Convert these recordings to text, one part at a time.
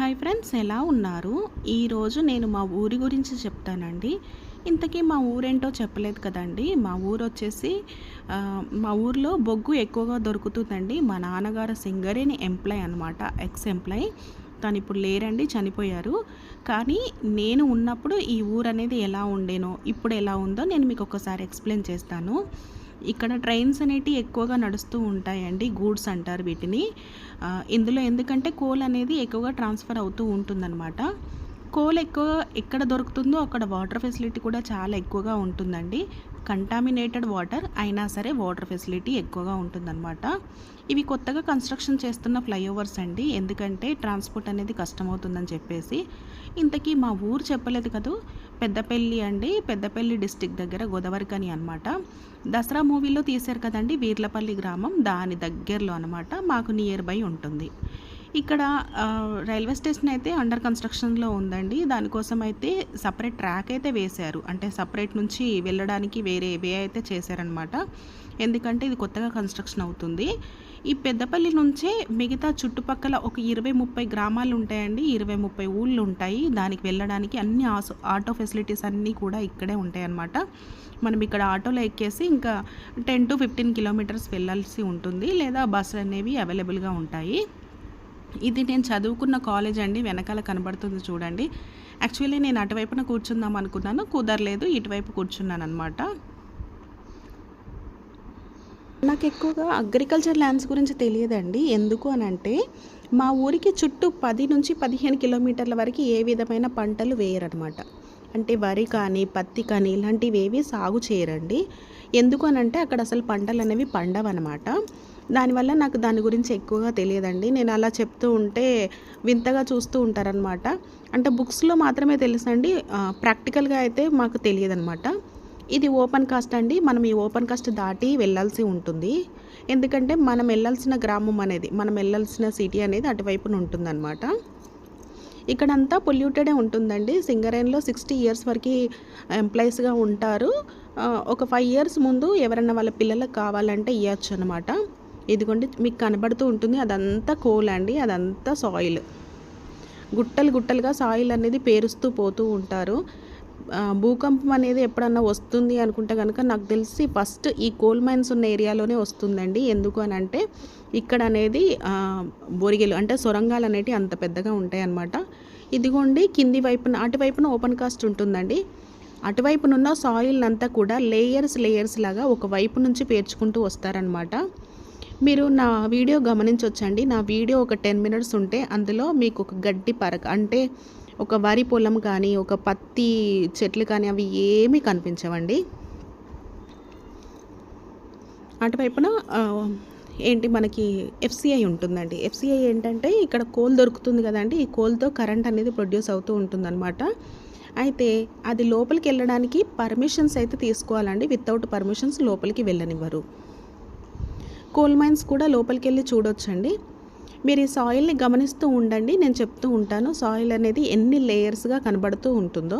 Hi friends ఎలా ఉన్నారు? ఈరోజు నేను మా ఊరి గురించి చెప్తానండి. ఇంతకీ మా ఊరేంటో చెప్పలేదు కదండి. మా ఊరు వచ్చేసి మా ఊర్లో బొగ్గు ఎక్కువగా దొరుకుతుందండి. మా నాన్నగారు సింగరేని ఎంప్లాయ్ అనమాట ఎక్స్ ఎంప్లాయ్ తను ఇప్పుడు లేరండి చనిపోయారు. కానీ నేను ఉన్నప్పుడు ఈ ఊరు అనేది ఎలా ఉండేనో ఇప్పుడు ఎలా ఉందో నేను మీకు ఒకసారి ఎక్స్ప్లెయిన్ చేస్తాను. ఇక్కడ ట్రైన్స్ అనేటివి ఎక్కువగా నడుస్తూ ఉంటాయండి గూడ్స్ అంటారు వీటిని. ఇందులో ఎందుకంటే కోల్ అనేది ఎక్కువగా ట్రాన్స్ఫర్ అవుతూ ఉంటుందన్నమాట. కోల్ ఎక్కువ ఎక్కడ దొరుకుతుందో అక్కడ వాటర్ ఫెసిలిటీ కూడా చాలా ఎక్కువగా ఉంటుందండి. కంటామినేటెడ్ వాటర్ అయినా సరే వాటర్ ఫెసిలిటీ ఎక్కువగా ఉంటుందన్నమాట. ఇవి కొత్తగా కన్స్ట్రక్షన్ చేస్తున్న ఫ్లైఓవర్స్ అండి. ఎందుకంటే ట్రాన్స్పోర్ట్ అనేది కష్టమవుతుందని చెప్పేసి. ఇంతకీ మా ఊరు చెప్పలేదు కదూ? పెద్దపల్లి అండి పెద్దపల్లి డిస్టిక్ దగ్గర గోదావరికని అనమాట దసరా మూవీలో తీశారు కదండి వీర్లపల్లి గ్రామం దాని దగ్గరలో అనమాట మాకు నియర్ బై ఉంటుంది. ఇక్కడ రైల్వే స్టేషన్ అయితే అండర్ కన్స్ట్రక్షన్లో ఉందండి. దానికోసం అయితే సపరేట్ ట్రాక్ అయితే వేశారు. అంటే సపరేట్ నుంచి వెళ్ళడానికి వేరే వే అయితే చేశారనమాట ఎందుకంటే ఇది కొత్తగా కన్స్ట్రక్షన్ అవుతుంది. ఈ పెద్దపల్లి నుంచే మిగతా చుట్టుపక్కల ఒక ఇరవై ముప్పై గ్రామాలు ఉంటాయండి. ఇరవై ముప్పై ఊళ్ళు ఉంటాయి. దానికి వెళ్ళడానికి అన్ని ఆటో ఫెసిలిటీస్ అన్నీ కూడా ఇక్కడే ఉంటాయన్నమాట. మనం ఇక్కడ ఆటోలో ఎక్కేసి ఇంకా టెన్ టు ఫిఫ్టీన్ కిలోమీటర్స్ వెళ్ళాల్సి ఉంటుంది. లేదా బస్సులు అనేవి అవైలబుల్గా ఉంటాయి. ఇది నేను చదువుకున్న కాలేజ్ అండి వెనకాల కనబడుతుంది చూడండి. యాక్చువల్లీ నేను అటువైపున కూర్చుందాం అనుకున్నాను కుదరలేదు ఇటువైపు కూర్చున్నాను అనమాట నాకు ఎక్కువగా అగ్రికల్చర్ ల్యాండ్స్ గురించి తెలియదండి. ఎందుకు అని అంటే మా ఊరికి చుట్టూ పది నుంచి పదిహేను కిలోమీటర్ల వరకు ఏ విధమైన పంటలు వేయరనమాట అంటే వరి కానీ పత్తి కానీ ఇలాంటివి ఏవి సాగు చేయరండి. ఎందుకు అనంటే అక్కడ అసలు పంటలు అనేవి పండవన్నమాట. దానివల్ల నాకు దాని గురించి ఎక్కువగా తెలియదండి. నేను అలా చెప్తూ ఉంటే వింతగా చూస్తూ ఉంటారనమాట అంటే బుక్స్లో మాత్రమే తెలుసండి ప్రాక్టికల్గా అయితే మాకు తెలియదన్నమాట. ఇది ఓపెన్ కాస్ట్ అండి. మనం ఈ ఓపెన్ కాస్ట్ దాటి వెళ్ళాల్సి ఉంటుంది. ఎందుకంటే మనం వెళ్ళాల్సిన గ్రామం అనేది మనం వెళ్ళాల్సిన సిటీ అనేది అటువైపున ఉంటుందన్నమాట. ఇక్కడంతా పొల్యూటెడే ఉంటుందండి. సింగరేన్లో సిక్స్టీ ఇయర్స్ వరకు ఎంప్లాయీస్గా ఉంటారు. ఒక ఫైవ్ ఇయర్స్ ముందు ఎవరైనా వాళ్ళ పిల్లలకు కావాలంటే ఇవ్వచ్చు అనమాట ఇదిగోండి మీకు కనబడుతూ ఉంటుంది అదంతా కోల్ అండి అదంతా సాయిల్ గుట్టలు గుట్టలుగా సాయిల్ అనేది పేరుస్తూ పోతూ ఉంటారు. భూకంపం అనేది ఎప్పుడన్నా వస్తుంది అనుకుంటే కనుక నాకు తెలిసి ఫస్ట్ ఈ కోల్ మైన్స్ ఉన్న ఏరియాలోనే వస్తుందండి. ఎందుకు అని అంటే ఇక్కడ అనేది బొరిగెలు అంటే సొరంగాలు అనేటివి అంత పెద్దగా ఉంటాయి అన్నమాట ఇదిగోండి కింది వైపున అటువైపున ఓపెన్ కాస్ట్ ఉంటుందండి. అటువైపునున్న సాయిల్ అంతా కూడా లేయర్స్ లేయర్స్ లాగా ఒక వైపు నుంచి పేర్చుకుంటూ వస్తారనమాట మీరు నా వీడియో గమనించవచ్చండి నా వీడియో ఒక టెన్ మినిట్స్ ఉంటే అందులో మీకు ఒక గడ్డి పరక అంటే ఒక వరి పొలం కానీ ఒక పత్తి చెట్లు కానీ అవి ఏమీ కనిపించవండి. అటువైపున ఏంటి మనకి ఎఫ్సిఐ ఉంటుందండి. ఎఫ్సిఐ ఏంటంటే ఇక్కడ కోల్ దొరుకుతుంది కదండి. ఈ కోల్తో కరెంట్ అనేది ప్రొడ్యూస్ అవుతూ ఉంటుందన్నమాట. అయితే అది లోపలికి వెళ్ళడానికి పర్మిషన్స్ అయితే తీసుకోవాలండి. వితౌట్ పర్మిషన్స్ లోపలికి వెళ్ళనివ్వరు. కోల్ మైన్స్ కూడా లోపలికి వెళ్ళి చూడొచ్చండి. మీరు ఈ సాయిల్ని గమనిస్తూ ఉండండి నేను చెప్తూ ఉంటాను. సాయిల్ అనేది ఎన్ని లేయర్స్గా కనబడుతూ ఉంటుందో.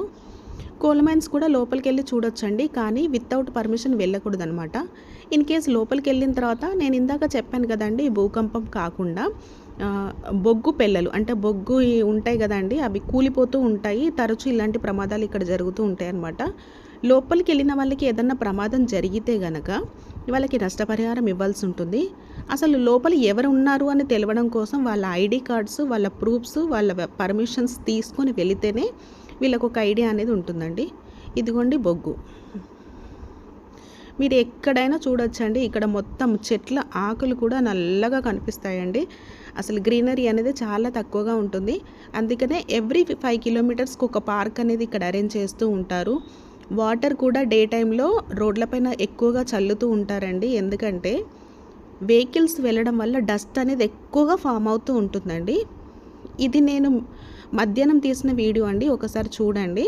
కోల్ మైన్స్ కూడా లోపలికి వెళ్ళి చూడొచ్చండి కానీ వితౌట్ పర్మిషన్ వెళ్ళకూడదు అనమాట ఇన్ కేస్ లోపలికి వెళ్ళిన తర్వాత నేను ఇందాక చెప్పాను కదండి భూకంపం కాకుండా బొగ్గు పెళ్ళలు అంటే బొగ్గు ఉంటాయి కదండి అవి కూలిపోతూ ఉంటాయి. తరచూ ఇలాంటి ప్రమాదాలు ఇక్కడ జరుగుతూ ఉంటాయి అన్నమాట లోపలికి వెళ్ళిన వాళ్ళకి ఏదన్నా ప్రమాదం జరిగితే గనక వాళ్ళకి నష్టపరిహారం ఇవ్వాల్సి ఉంటుంది. అసలు లోపల ఎవరు ఉన్నారు అని తెలవడం కోసం వాళ్ళ ఐడి కార్డ్స్ వాళ్ళ ప్రూఫ్స్ వాళ్ళ పర్మిషన్స్ తీసుకొని వెళితేనే వీళ్ళకు ఒక ఐడియా అనేది ఉంటుందండి. ఇదిగోండి బొగ్గు. మీరు ఎక్కడైనా చూడొచ్చండి. ఇక్కడ మొత్తం చెట్ల ఆకులు కూడా నల్లగా కనిపిస్తాయండి. అసలు గ్రీనరీ అనేది చాలా తక్కువగా ఉంటుంది. అందుకనే ఎవ్రీ ఫైవ్ కిలోమీటర్స్కి ఒక పార్క్ అనేది ఇక్కడ అరేంజ్ చేస్తూ ఉంటారు. వాటర్ కూడా డే టైంలో రోడ్లపైన ఎక్కువగా చల్లుతూ ఉంటారండి. ఎందుకంటే వెహికల్స్ వెళ్ళడం వల్ల డస్ట్ అనేది ఎక్కువగా ఫామ్ అవుతూ ఉంటుందండి. ఇది నేను మధ్యాహ్నం తీసిన వీడియో అండి. ఒకసారి చూడండి.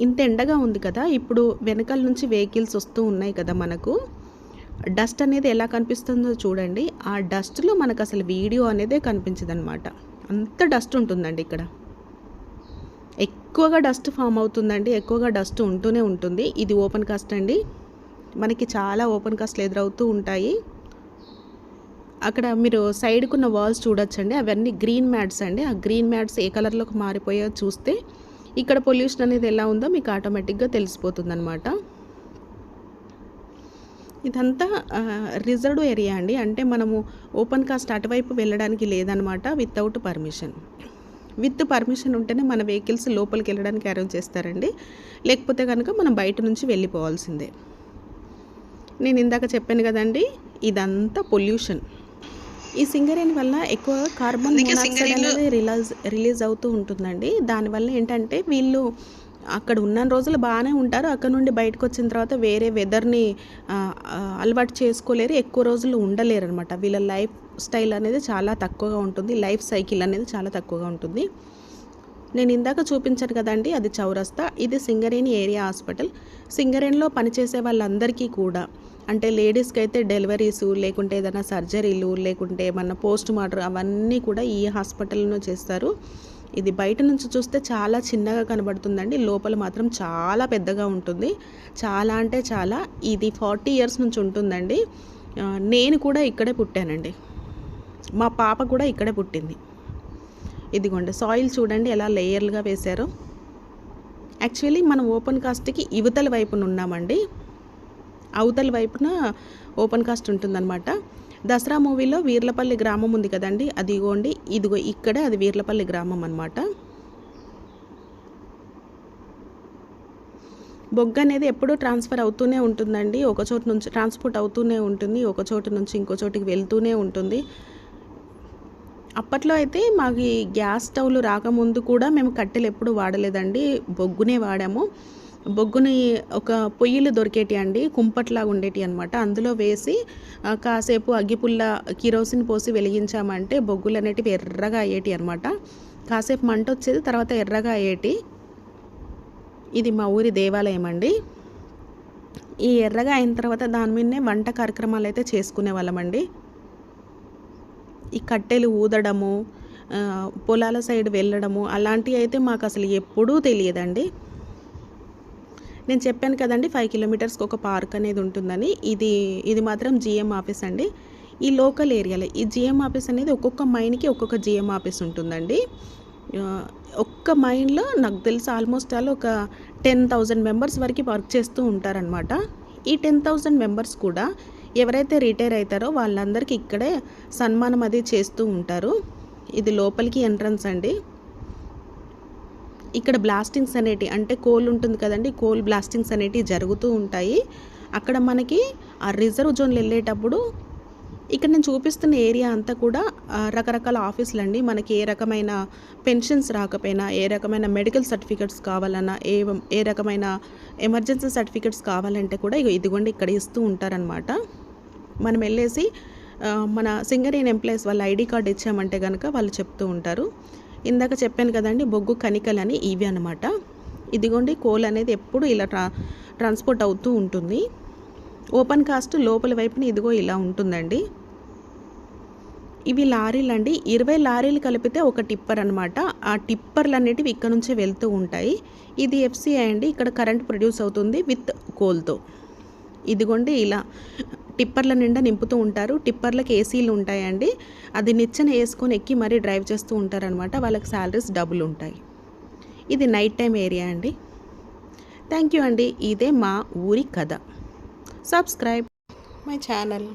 ఇంత ఎండగా ఉంది కదా. ఇప్పుడు వెనకాల నుంచి వెహికల్స్ వస్తూ ఉన్నాయి కదా మనకు. డస్ట్ అనేది ఎలా కనిపిస్తుందో చూడండి. ఆ డస్ట్లో మనకు అసలు వీడియో అనేదే కనిపించదనమాట అంత డస్ట్ ఉంటుందండి ఇక్కడ. ఎక్కువగా డస్ట్ ఫామ్ అవుతుందండి ఎక్కువగా డస్ట్ ఉంటూనే ఉంటుంది. ఇది ఓపెన్ కాస్ట్ అండి. మనకి చాలా ఓపెన్ కాస్ట్లు ఎదురవుతూ ఉంటాయి. అక్కడ మీరు సైడ్కున్న వాల్స్ చూడొచ్చండి. అవన్నీ గ్రీన్ మ్యాట్స్ అండి. ఆ గ్రీన్ మ్యాట్స్ ఏ కలర్లోకి మారిపోయో చూస్తే ఇక్కడ పొల్యూషన్ అనేది ఎలా ఉందో మీకు ఆటోమేటిక్గా తెలిసిపోతుంది అనమాట ఇదంతా రిజర్వ్డ్ ఏరియా అండి. అంటే మనము ఓపెన్ కాస్ట్ అటువైపు వెళ్ళడానికి లేదనమాట వితౌట్ పర్మిషన్. విత్ పర్మిషన్ ఉంటేనే మన వెహికల్స్ లోపలికి వెళ్ళడానికి అరేంజ్ చేస్తారండి. లేకపోతే కనుక మనం బయట నుంచి వెళ్ళిపోవాల్సిందే. నేను ఇందాక చెప్పాను కదండి ఇదంతా పొల్యూషన్. ఈ సింగరేన్ వల్ల ఎక్కువ కార్బన్ మోనాక్సైడ్ అనేది రిలీజ్ రిలీజ్ అవుతూ ఉంటుందండి. దానివల్ల ఏంటంటే వీళ్ళు అక్కడ ఉన్న రోజులు బాగానే ఉంటారు. అక్కడ నుండి బయటకు వచ్చిన తర్వాత వేరే వెదర్ని అలవాటు చేసుకోలేరు. ఎక్కువ రోజులు ఉండలేరు అనమాట వీళ్ళ లైఫ్ స్టైల్ అనేది చాలా తక్కువగా ఉంటుంది. లైఫ్ సైకిల్ అనేది చాలా తక్కువగా ఉంటుంది. నేను ఇందాక చూపించాను కదండి అది చౌరస్తా. ఇది సింగరేణి ఏరియా హాస్పిటల్. సింగరేణిలో పనిచేసే వాళ్ళందరికీ కూడా అంటే లేడీస్కి అయితే డెలివరీస్ లేకుంటే ఏదైనా సర్జరీలు లేకుంటే ఏమన్నా పోస్ట్ మార్టర్ అవన్నీ కూడా ఈ హాస్పిటల్లో చేస్తారు. ఇది బయట నుంచి చూస్తే చాలా చిన్నగా కనబడుతుందండి. లోపల మాత్రం చాలా పెద్దగా ఉంటుంది. చాలా అంటే చాలా. ఇది ఫార్టీ ఇయర్స్ నుంచి ఉంటుందండి. నేను కూడా ఇక్కడే పుట్టానండి. మా పాప కూడా ఇక్కడే పుట్టింది. ఇదిగోండి సాయిల్ చూడండి ఎలా లేయర్లుగా వేశారో. యాక్చువల్లీ మనం ఓపెన్ కాస్ట్కి ఇవతల వైపున ఉన్నామండి. అవతల వైపున ఓపెన్ కాస్ట్ ఉంటుందన్నమాట. దసరా మూవీలో వీర్లపల్లి గ్రామం ఉంది కదండి. అదిగోండి ఇదిగో ఇక్కడే అది వీర్లపల్లి గ్రామం అనమాట బొగ్గ అనేది ఎప్పుడూ ట్రాన్స్ఫర్ అవుతూనే ఉంటుందండి. ఒక చోటు నుంచి ట్రాన్స్పోర్ట్ అవుతూనే ఉంటుంది. ఒక చోటు నుంచి ఇంకో చోటికి వెళ్తూనే ఉంటుంది. అప్పట్లో అయితే మాకు ఈ గ్యాస్ స్టవ్లు రాకముందు కూడా మేము కట్టెలు ఎప్పుడు వాడలేదండి. బొగ్గునే వాడాము. బొగ్గుని ఒక పొయ్యిలు దొరికేటి అండి కుంపట్లాగా ఉండేటి అనమాట అందులో వేసి కాసేపు అగ్గిపుల్ల కిరోసిన్ పోసి వెలిగించామంటే బొగ్గులు అనేటివి ఎర్రగా అయ్యేటి అనమాట కాసేపు మంట వచ్చేది తర్వాత ఎర్రగా అయ్యేటి. ఇది మా ఊరి దేవాలయం అండి. ఈ ఎర్రగా అయిన తర్వాత దాని మీదనే వంట కార్యక్రమాలు అయితే చేసుకునే వాళ్ళమండి ఈ కట్టెలు ఊదడము పొలాల సైడ్ వెళ్ళడము అలాంటివి అయితే మాకు అసలు ఎప్పుడూ తెలియదండి. నేను చెప్పాను కదండి ఫైవ్ కిలోమీటర్స్కి ఒక పార్క్ అనేది ఉంటుందని. ఇది ఇది మాత్రం జిఎం ఆఫీస్ అండి. ఈ లోకల్ ఏరియాలో ఈ జిఎం ఆఫీస్ అనేది ఒక్కొక్క మైన్కి ఒక్కొక్క జిఎం ఆఫీస్ ఉంటుందండి. ఒక్క మైన్లో నాకు తెలిసి ఆల్మోస్ట్ ఆల్ ఒక టెన్ థౌజండ్ మెంబర్స్ వరకు వర్క్ చేస్తూ ఉంటారనమాట ఈ టెన్ థౌజండ్ మెంబర్స్ కూడా ఎవరైతే రిటైర్ అవుతారో వాళ్ళందరికీ ఇక్కడే సన్మానం అది చేస్తూ ఉంటారు. ఇది లోపలికి ఎంట్రన్స్ అండి. ఇక్కడ బ్లాస్టింగ్స్ అనేటి అంటే కోల్ ఉంటుంది కదండి కోల్ బ్లాస్టింగ్స్ అనేటివి జరుగుతూ ఉంటాయి. అక్కడ మనకి ఆ రిజర్వ్ జోన్లు వెళ్ళేటప్పుడు ఇక్కడ నేను చూపిస్తున్న ఏరియా అంతా కూడా రకరకాల ఆఫీసులు అండి. మనకి ఏ రకమైన పెన్షన్స్ రాకపోయినా ఏ రకమైన మెడికల్ సర్టిఫికెట్స్ కావాలన్నా ఏ ఏ రకమైన ఎమర్జెన్సీ సర్టిఫికెట్స్ కావాలంటే కూడా ఇదిగోండి ఇక్కడ ఇస్తూ ఉంటారనమాట మనం వెళ్ళేసి మన సింగరేన్ ఎంప్లాయీస్ వాళ్ళ ఐడి కార్డ్ ఇచ్చామంటే కనుక వాళ్ళు చెప్తూ ఉంటారు. ఇందాక చెప్పాను కదండి బొగ్గు కనికలని ఇవి అనమాట ఇదిగోండి కోల్ అనేది ఎప్పుడు ఇలా ట్రా ట్రాన్స్పోర్ట్ అవుతూ ఉంటుంది. ఓపెన్ కాస్ట్ లోపల వైపున ఇదిగో ఇలా ఉంటుందండి. ఇవి లారీలు అండి. ఇరవై లారీలు కలిపితే ఒక టిప్పర్ అనమాట ఆ టిప్పర్లు అనేటివి ఇక్కడ నుంచే వెళ్తూ ఉంటాయి. ఇది ఎఫ్సిఐ అండి. ఇక్కడ కరెంట్ ప్రొడ్యూస్ అవుతుంది విత్ కోల్తో. ఇదిగోండి ఇలా టిప్పర్ల నిండా నింపుతూ ఉంటారు. టిప్పర్లకు ఏసీలు ఉంటాయండి? అది నిచ్చెన వేసుకొని ఎక్కి మరీ డ్రైవ్ చేస్తూ ఉంటారనమాట వాళ్ళకి శాలరీస్ డబుల్ ఉంటాయి. ఇది నైట్ టైం ఏరియా అండి. థ్యాంక్ యూ అండి. ఇదే మా ఊరి కథ. సబ్స్క్రైబ్. My channel.